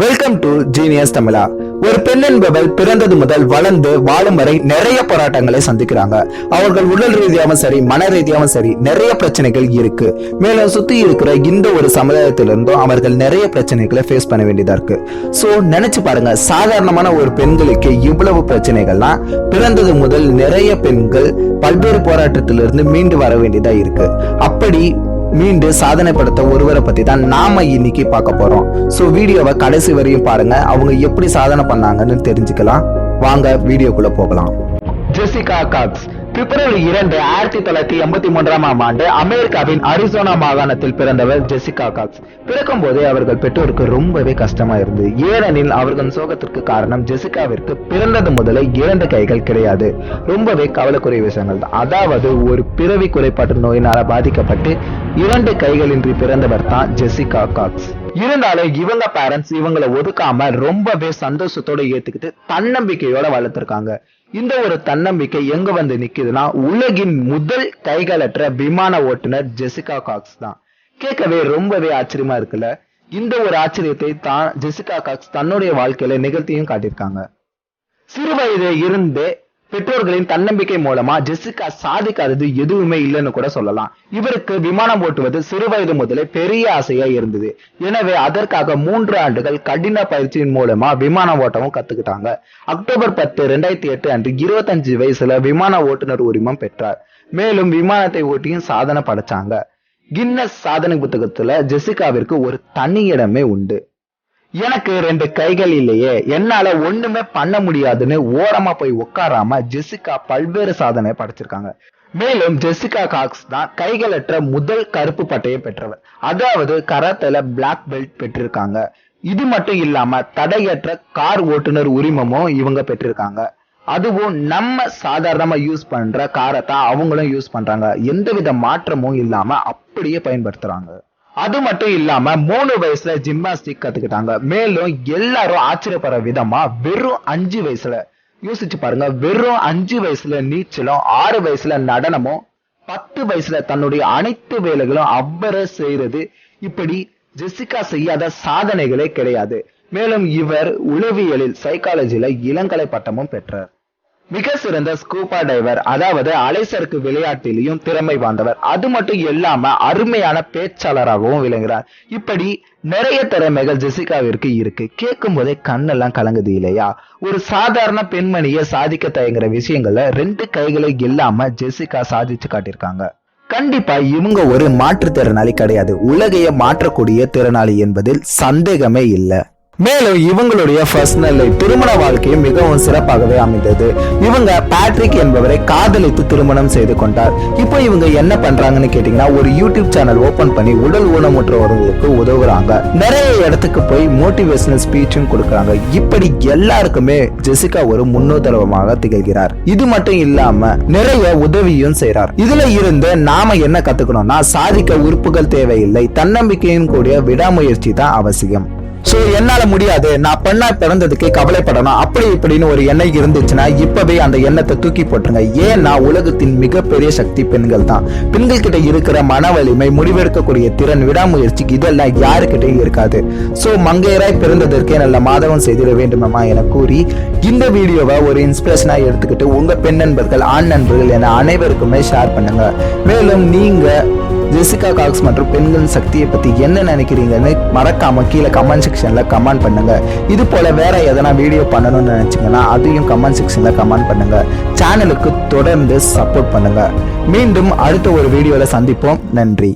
Welcome to genius தமிழா ஒரு பெண் என்பவள் பிறந்தது முதல் வளர்ந்து வாழும் வரை நிறைய போராட்டங்களை சந்திக்கிறாங்க. அவர்கள் உடல் ரீதியாகவும் சரி மன ரீதியாகவும் சரி நிறைய பிரச்சனைகள் இருக்கு. மேலும் சுத்தி இருக்கிற இந்த ஒரு சமுதாயத்திலிருந்தும் அவர்கள் நிறைய பிரச்சனைகளை ஃபேஸ் பண்ண வேண்டியதா இருக்கு. ஸோ நினைச்சு பாருங்க சாதாரணமான ஒரு பெண்களுக்கு இவ்வளவு பிரச்சனைகள்லாம் பிறந்தது முதல் நிறைய பெண்கள் பல்வேறு போராட்டத்திலிருந்து மீண்டு வர வேண்டியதா இருக்கு. அப்படி மீண்டு சாதனை படுத்த ஒருவரை பத்தி தான் நாம இன்னைக்கு பார்க்க போறோம். சோ வீடியோவை கடைசி வரையும் பாருங்க. அவங்க எப்படி சாதனை பண்ணாங்கன்னு தெரிஞ்சுக்கலாம். வாங்க வீடியோக்குள்ள போகலாம். ஜெசிகா காக்ஸ் பிப்ரவரி இரண்டு ஆயிரத்தி தொள்ளாயிரத்தி எண்பத்தி மூன்றாம் ஆண்டு அமெரிக்காவின் அரிசோனா மாகாணத்தில் பிறந்தவர் ஜெசிகா காக்ஸ் பிறக்கும் போதே அவர்கள் பெற்றோருக்கு ரொம்பவே கஷ்டமா இருந்தது. ஏனெனில் அவர்கள் சோகத்திற்கு காரணம் ஜெசிகாவிற்கு பிறந்தது முதலே இரண்டு கைகள் கிடையாது. ரொம்பவே கவலைக்குரிய விஷயங்கள் அதாவது ஒரு பிறவி குறைபாட்டு நோயினால பாதிக்கப்பட்டு இரண்டு கைகளின்றி பிறந்தவர் தான் ஜெசிகா காக்ஸ். இருந்தாலும் இவங்க பேரண்ட்ஸ் இவங்களை ஒதுக்காம ரொம்பவே சந்தோஷத்தோட ஏத்துக்கிட்டு தன்னம்பிக்கையோட வளர்த்துருக்காங்க. இந்த ஒரு தன்னம்பிக்கை எங்க வந்து நிக்குதுன்னா உலகின் முதல் கைகளற்ற விமான ஓட்டுநர் ஜெசிகா காக்ஸ் தான். கேட்கவே ரொம்பவே ஆச்சரியமா இருக்குல்ல? இந்த ஒரு ஆச்சரியத்தை தான் ஜெசிகா காக்ஸ் தன்னுடைய வாழ்க்கையில நிகழ்த்தியும் காட்டியிருக்காங்க. சிறு வயது இருந்தே பெற்றோர்களின் தன்னம்பிக்கை மூலமா ஜெசிகா சாதிக்காதது எதுவுமே இல்லைன்னு கூட சொல்லலாம். இவருக்கு விமானம் ஓட்டுவது சிறு வயது முதலே பெரிய ஆசையா இருந்தது. எனவே அதற்காக மூன்று ஆண்டுகள் கடின பயிற்சியின் மூலமா விமானம் ஓட்டவும் கத்துக்கிட்டாங்க. அக்டோபர் பத்து ரெண்டாயிரத்தி எட்டு அன்று இருபத்தஞ்சு வயசுல விமான ஓட்டுநர் உரிமம் பெற்றார். மேலும் விமானத்தை ஓட்டியும் சாதனை படைச்சாங்க. கின்னஸ் சாதனை புத்தகத்துல ஜெசிகாவிற்கு ஒரு தனி இடமே உண்டு. எனக்கு ரெண்டு கைகள் இல்லையே என்னால ஒண்ணுமே பண்ண முடியாதுன்னு ஓரமா போய் உட்காராம ஜெசிகா பல்வேறு சாதனை படைச்சிருக்காங்க. மேலும் ஜெசிகா காக்ஸ் தான் கைகளற்ற முதல் கருப்பு பட்டையை பெற்றவர். அதாவது கராத்தேல பிளாக் பெல்ட் பெற்றிருக்காங்க. இது மட்டும் இல்லாம தடையற்ற கார் ஓட்டுநர் உரிமமும் இவங்க பெற்றிருக்காங்க. அதுவும் நம்ம சாதாரணமா யூஸ் பண்ற காரை தான் அவங்களும் யூஸ் பண்றாங்க. எந்தவித மாற்றமும் இல்லாம அப்படியே பயன்படுத்துறாங்க. அது மட்டும் இல்லாம மூணு வயசுல ஜிம்னாஸ்டிக் கத்துக்கிட்டாங்க. மேலும் எல்லாரும் ஆச்சரியப்படுற விதமா வெறும் அஞ்சு வயசுல யோசிச்சு பாருங்க வெறும் அஞ்சு வயசுல நீச்சலும் ஆறு வயசுல நடனமும் பத்து வயசுல தன்னுடைய அனைத்து வேலைகளும் அவ்வர செய்யறது இப்படி ஜெசிகா செய்யாத சாதனைகளே கிடையாது. மேலும் இவர் உளவியலில் சைக்காலஜியில இளங்கலை பட்டமும் பெற்றார். மிக சிறந்த ஸ்கூபா டைவர் அதாவது அலைசருக்கு விளையாட்டிலையும் திறமை வாய்ந்தவர். அது மட்டும் இல்லாம அருமையான பேச்சாளராகவும் விளங்குகிறார் இப்படி நிறைய திறமைகள் ஜெசிகாவிற்கு இருக்கு. கேட்கும் போதே கண்ணெல்லாம் கலங்குது இல்லையா? ஒரு சாதாரண பெண்மணியை சாதிக்க தயங்குற விஷயங்களை ரெண்டு கைகளை இல்லாம ஜெசிகா சாதிச்சு காட்டியிருக்காங்க. கண்டிப்பா இவங்க ஒரு மாற்றுத்திறனாளி கிடையாது. உலகையை மாற்றக்கூடிய திறனாளி என்பதில் சந்தேகமே இல்லை. மேலும் இவங்களுடைய பர்சனல் திருமண வாழ்க்கையும் மிகவும் சிறப்பாகவே அமைந்தது. இவங்க பேட்ரிக் என்பவரை காதலித்து திருமணம் செய்து கொண்டார். இப்போ இவங்க என்ன பண்றாங்கன்னு கேட்டீங்கன்னா ஒரு யூடியூப் சேனல் ஓபன் பண்ணி உடல் ஊனமுற்றவர்களுக்கு உதவுறாங்க. நிறைய இடத்துக்கு போய் மோட்டிவேஷனல் ஸ்பீச்சும் கொடுக்கறாங்க. இப்படி எல்லாருக்குமே ஜெசிகா ஒரு முன்னுதாரணமாக திகழ்கிறார். இது மட்டும் இல்லாம நிறைய உதவியும் செய்யறார் இதுல இருந்து நாம என்ன கத்துக்கணும்னா சாதிக்க உறுப்புகள் தேவையில்லை தன்னம்பிக்கையும் கூடிய விடாமுயற்சி தான் அவசியம். சோ என்னால முடியாது. நான் பெண்ணா பிறந்ததுக்கு கவலைப்படணும். அப்படி இப்படின்னு ஒரு எண்ணம் இருந்துச்சுன்னா இப்பவே அந்த எண்ணத்தை தூக்கி போட்டுருங்க. ஏன்னா உலகத்தின் மிகப்பெரிய சக்தி பெண்கள் தான். பெண்கள் கிட்ட இருக்கிற மன வலிமை முடிவெடுக்கக்கூடிய திறன் விடாமுயற்சி இதெல்லாம் யாருக்கிட்டையும் இருக்காது. சோ மங்கையராய் பிறந்ததற்கே நல்ல மாதவம் செய்திட வேண்டுமாமா என கூறி இந்த வீடியோவை ஒரு இன்ஸ்பிரேஷனா எடுத்துக்கிட்டு உங்க பெண் நண்பர்கள் ஆண் நண்பர்கள் என அனைவருக்குமே ஷேர் பண்ணுங்க. மேலும் நீங்க ஜெசிகா காக்ஸ் மற்றும் பெண்கள் சக்தியை பத்தி என்ன நினைக்கிறீங்கன்னு மறக்காம கீழே கமெண்ட் செக்ஷன்ல கமெண்ட் பண்ணுங்க. இது போல வேற எதனா வீடியோ பண்ணணும்னு நினைச்சீங்கன்னா அதையும் கமெண்ட் செக்ஷன்ல கமெண்ட் பண்ணுங்க. சேனலுக்கு தொடர்ந்து சப்போர்ட் பண்ணுங்க. மீண்டும் அடுத்த ஒரு வீடியோல சந்திப்போம். நன்றி.